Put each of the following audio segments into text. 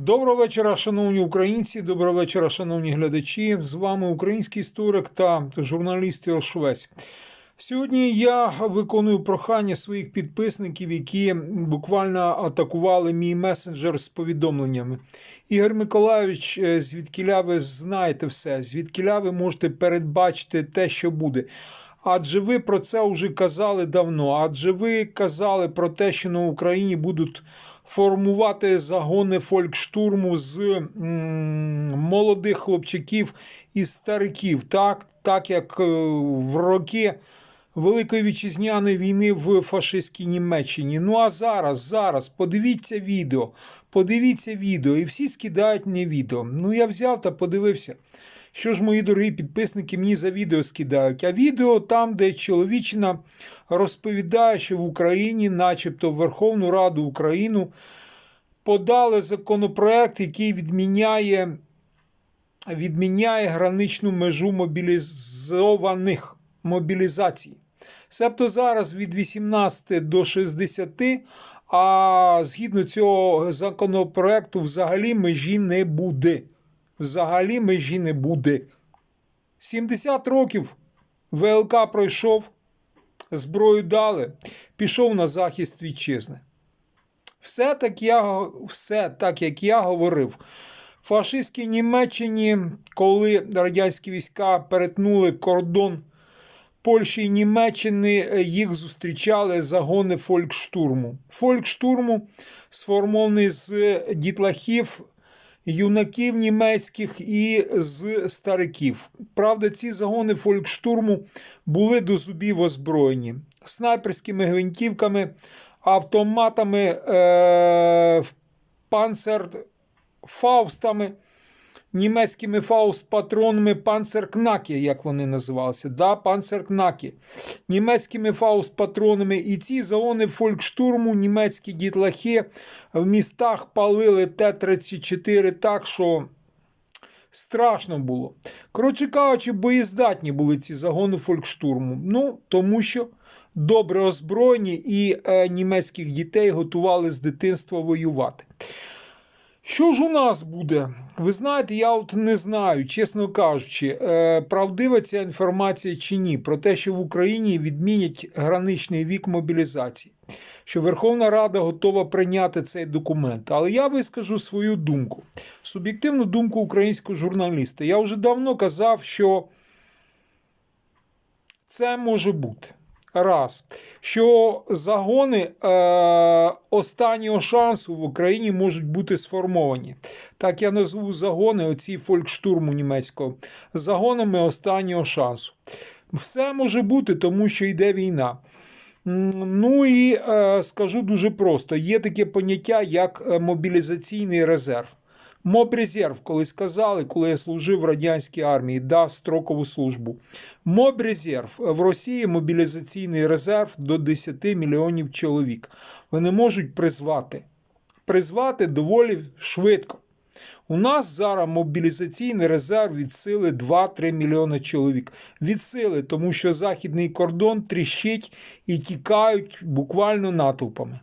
Доброго вечора, шановні українці. Доброго вечора, шановні глядачі. З вами український історик та журналіст Швець. Сьогодні я виконую прохання своїх підписників, які буквально атакували мій месенджер з повідомленнями. Ігор Миколайович, е, звідкіля ви знаєте все, звідкіля ви можете передбачити те, що буде. Адже ви про це вже казали давно. Адже ви казали про те, що на Україні будуть формувати загони фолькштурму з м, молодих хлопчаків і стариків, так, так як е, в роки Великої вітчизняної війни в фашистській Німеччині. Ну а зараз, зараз, подивіться відео, подивіться відео, і всі скидають мені відео. Ну я взяв та подивився. Що ж, мої дорогі підписники мені за відео скидають? А відео там, де чоловічина розповідає, що в Україні, начебто в Верховну Раду Україну, подали законопроект, який відміняє, відміняє граничну межу мобілізованих мобілізацій. Себто зараз від 18 до 60, а згідно цього законопроекту, взагалі межі не буде. Взагалі межі не буде. 70 років ВЛК пройшов, зброю дали, пішов на захист вітчизни. Все так, я, все так, як я говорив. В фашистській Німеччині, коли радянські війська перетнули кордон Польщі і Німеччини, їх зустрічали загони фолькштурму. Фолькштурму сформований з дітлахів, юнаків німецьких і з стариків. Правда, ці загони фолькштурму були до зубів озброєні снайперськими гвинтівками, автоматами, е- панцерфаустами, німецькими фауст-патронами панцеркнакі, як вони називалися. Да, панцеркнакі. Німецькими фауст-патронами. І ці загони фолькштурму, німецькі дітлахи в містах палили Т-34 так, що. Страшно було. Коротше кажучи, боєздатні були ці загони фолькштурму. Ну, тому що добре озброєні і е, німецьких дітей готували з дитинства воювати. Що ж у нас буде? Ви знаєте, я от не знаю, чесно кажучи, е, правдива ця інформація чи ні, про те, що в Україні відмінять граничний вік мобілізації, що Верховна Рада готова прийняти цей документ. Але я вискажу свою думку, суб'єктивну думку українського журналіста. Я вже давно казав, що це може бути. Раз, що загони е, останнього шансу в Україні можуть бути сформовані. Так я назву загони оці фолькштурму німецького загонами останнього шансу. Все може бути, тому що йде війна. Ну і е, скажу дуже просто: є таке поняття, як е, мобілізаційний резерв. Мобрезерв, коли сказали, коли я служив в радянській армії, да, строкову службу. Мобрезерв в Росії мобілізаційний резерв до 10 мільйонів чоловік. Вони можуть призвати. Призвати доволі швидко. У нас зараз мобілізаційний резерв від сили 2-3 мільйони чоловік. Від сили, тому що західний кордон тріщить і тікають буквально натовпами.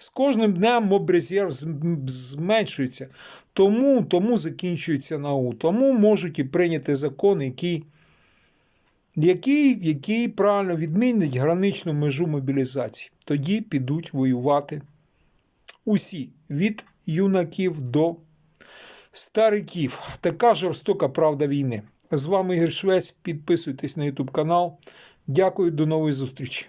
З кожним днем мобрезерв зменшується, тому, тому закінчується НАУ. Тому можуть і прийняти закон, який, який, який правильно відмінить граничну межу мобілізації. Тоді підуть воювати усі від юнаків до стариків. Така жорстока правда війни. З вами Ігор Швець. Підписуйтесь на YouTube канал. Дякую, до нової зустрічі.